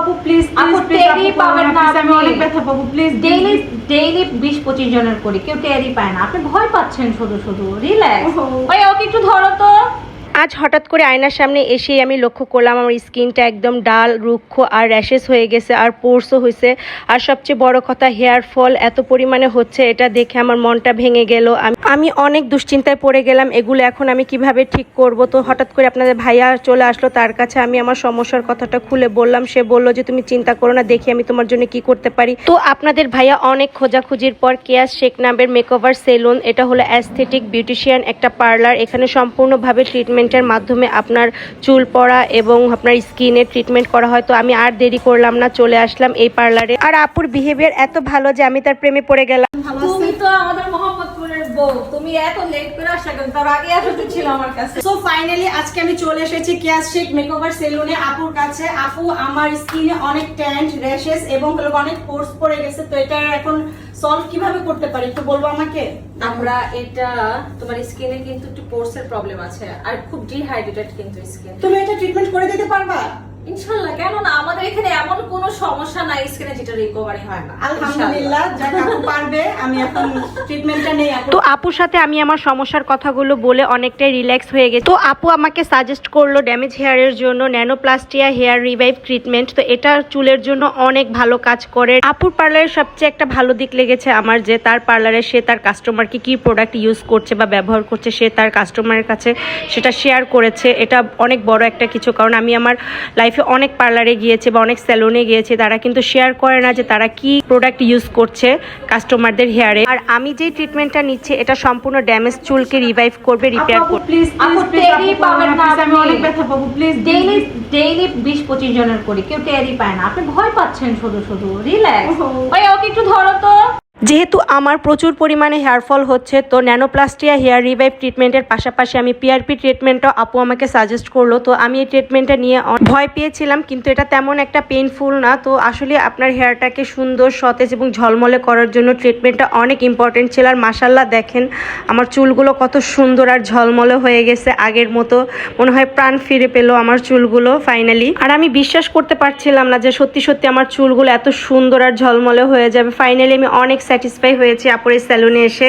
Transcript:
আপু প্লিজ আপু টেরি পাবেন না আমি অনেক ব্যথা পাবো প্লিজ ডেইলি ডেইলি বিশ পঁচিশ জনের করি কেউ টেরই পায় না। আপনি ভয় পাচ্ছেন শুধু শুধু রিল্যাক্স ওহো। ভাই ওকে একটু ধরো তো। আজ হঠাৎ করে আয়নার সামনে এসেই আমি লক্ষ্য করলাম আমার স্কিনটা একদম ডাল রুক্ষ আর র্যাশেস হয়ে গেছে আর পোর্সও হয়েছে। আর সবচেয়ে বড় কথা হেয়ার ফল এত পরিমাণে হচ্ছে এটা দেখে আমার মনটা ভেঙে গেল। আমি- আমি অনেক দুশ্চিন্তায় পড়ে গেলাম, এগুলো এখন আমি কীভাবে ঠিক করব? তো হঠাৎ করে আপনাদের ভাইয়া চলে আসলো, তার কাছে আমি আমার সমস্যার কথাটা খুলে বললাম। সে বলল যে, তুমি চিন্তা করো না, দেখি আমি তোমার জন্য কি করতে পারি। তো আপনাদের ভাইয়া অনেক খোঁজাখুঁজির পর কেয়াস শেখ নামের মেকওভার সেলুন, এটা হলো অ্যাস্থেটিক বিউটিশিয়ান একটা পার্লার। এখানে সম্পূর্ণভাবে ট্রিটমেন্টের মাধ্যমে আপনার চুল পড়া এবং আপনার স্কিনের ট্রিটমেন্ট করা হয়। তো আমি আর দেরি করলাম না, চলে আসলাম এই পার্লারে। আর আপুর বিহেভিয়ার এত ভালো যে, আমি তার প্রেমে পড়ে গেলাম। তো আমাদের বউ তুমি এত লেট করে আসলে কেন? তার আগে আসতে ছিল আমার কাছে। সো ফাইনালি আজকে আমি চলে এসেছি কেয়াস শেখ মেকওভার সেলুনে আপুর কাছে আপু আমার স্কিনে অনেক ট্যান্ট র্যাশেস এবং অনেক পোর্স পড়ে গেছে। তো এটা এখন সলভ কীভাবে করতে পারি? একটু বলব আমাকে? আমরা এটা তোমার স্কিনে কিন্তু একটু পোর্স এর প্রবলেম আছে। আর খুব ডিহাইড্রেটেড কিন্তু স্কিন তুমি এটা ট্রিটমেন্ট করে দিতে পারবা? ইনশাল্লাহ কেন না আমাদের এখানে এমন কোনো সমস্যা নাই স্কিনে যেটা রিকভারি হয় না। আলহামদুলিল্লাহ যাক আপু পারবে আমি এখন ট্রিটমেন্টটা নেই তো আপুর সাথে আমি আমার সমস্যার কথাগুলো বলে অনেকটাই রিল্যাক্স হয়ে গেছি। তো আপু আমাকে সাজেস্ট করল ড্যামেজ হেয়ারের জন্য ন্যানোপ্লাস্টিয়া হেয়ার রিভাইভ ট্রিটমেন্ট তো এটা চুলের জন্য অনেক ভালো কাজ করে। আপুর পার্লারের সবচেয়ে একটা ভালো দিক লেগেছে আমার যে তার পার্লারে সে তার কাস্টমারকে কি প্রোডাক্ট ইউজ করছে বা ব্যবহার করছে সে তার কাস্টমারের কাছে সেটা শেয়ার করেছে। এটা অনেক বড় একটা কিছু কারণ আমি আমার লাইফে অনেক পার্লারে গিয়েছে বা অনেক স্যালুনে গিয়েছে তারা কিন্তু শেয়ার করে না যে তারা কি প্রোডাক্ট ইউজ করছে কাস্টমারদের হেয়ারে আর আমি যে ট্রিটমেন্টটা নিচ্ছি এটা সম্পূর্ণ ড্যামেজ চুলকে রিভাইভ করবে রিপেয়ার করবে। প্লিজ টেরি পাবেন না আমি আপনি। অনেক ব্যথা পাবো প্লিজ ডেইলি ডেইলি বিশ পঁচিশ জনের করি কেউ টেরই পায় না। আপনি ভয় পাচ্ছেন শুধু শুধু রিল্যাক্স ভাই ওকে একটু ধরো তো। যেহেতু আমার প্রচুর পরিমাণে হেয়ার ফল হচ্ছে, তো ন্যানোপ্লাস্টিয়া হেয়ার রিভাইভ ট্রিটমেন্টের পাশাপাশি আমি পিআরপি ট্রিটমেন্টও আপু আমাকে সাজেস্ট করল। তো আমি এই ট্রিটমেন্টটা নিয়ে ভয় পেয়েছিলাম, কিন্তু এটা তেমন একটা পেইনফুল না। তো আসলে আপনার হেয়ারটাকে সুন্দর, সতেজ এবং ঝলমলে করার জন্য ট্রিটমেন্টটা অনেক ইম্পর্টেন্ট ছিল। আর মাসাল্লাহ দেখেন, আমার চুলগুলো কত সুন্দর আর ঝলমলে হয়ে গেছে আগের মতো। মনে হয় প্রাণ ফিরে পেল আমার চুলগুলো ফাইনালি আর আমি বিশ্বাস করতে পারছিলাম না যে সত্যি সত্যি আমার চুলগুলো এত সুন্দর আর ঝলমলে হয়ে যাবে। ফাইনালি আমি অনেক স্যাটিসফাই হয়েছি আপুরের স্যালুনে এসে।